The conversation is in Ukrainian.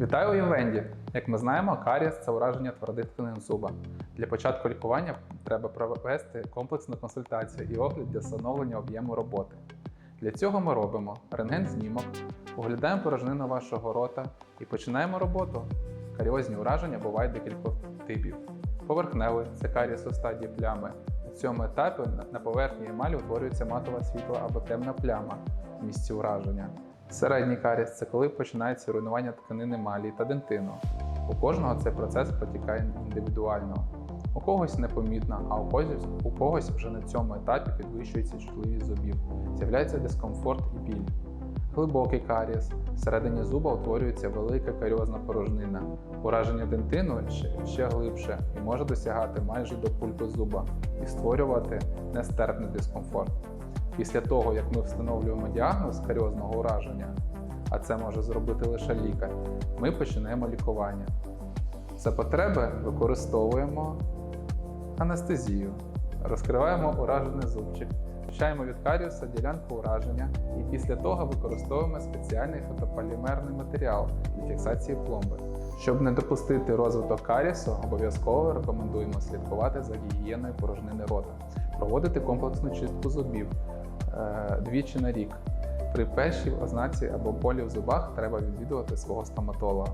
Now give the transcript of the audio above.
Вітаю у Євенді! Як ми знаємо, карієс це ураження твердих тканин зуба. Для початку лікування треба провести комплексну консультацію і огляд для встановлення об'єму роботи. Для цього ми робимо рентген-знімок, оглядаємо порожнину вашого рота і починаємо роботу. Каріозні ураження бувають декількох типів. Поверхневий це карієс у стадії плями. На цьому етапі на поверхні емалі утворюється матова світла або темна пляма в місці ураження. Середній карієс це коли починається руйнування тканин емалі та дентину. У кожного цей процес протікає індивідуально. У когось непомітно, а у когось, у когось вже на цьому етапі підвищується чутливість зубів, з'являється дискомфорт і біль. Глибокий карієс. Всередині зуба утворюється велика каріозна порожнина. Ураження дентину ще, ще глибше і може досягати майже до пульпи зуба і створювати нестерпний дискомфорт. Після того, як ми встановлюємо діагноз каріозного ураження, а це може зробити лише лікар, ми починаємо лікування. За потреби використовуємо анестезію, розкриваємо уражений зубчик, очищаємо від каріуса ділянку ураження і після того використовуємо спеціальний фотополімерний матеріал для фіксації пломби. Щоб не допустити розвиток карісу, обов'язково рекомендуємо слідкувати за гігієною порожнини рота, проводити комплексну чистку зубів Е, двічі на рік. При першій ознаці або болі в зубах треба відвідувати свого стоматолога.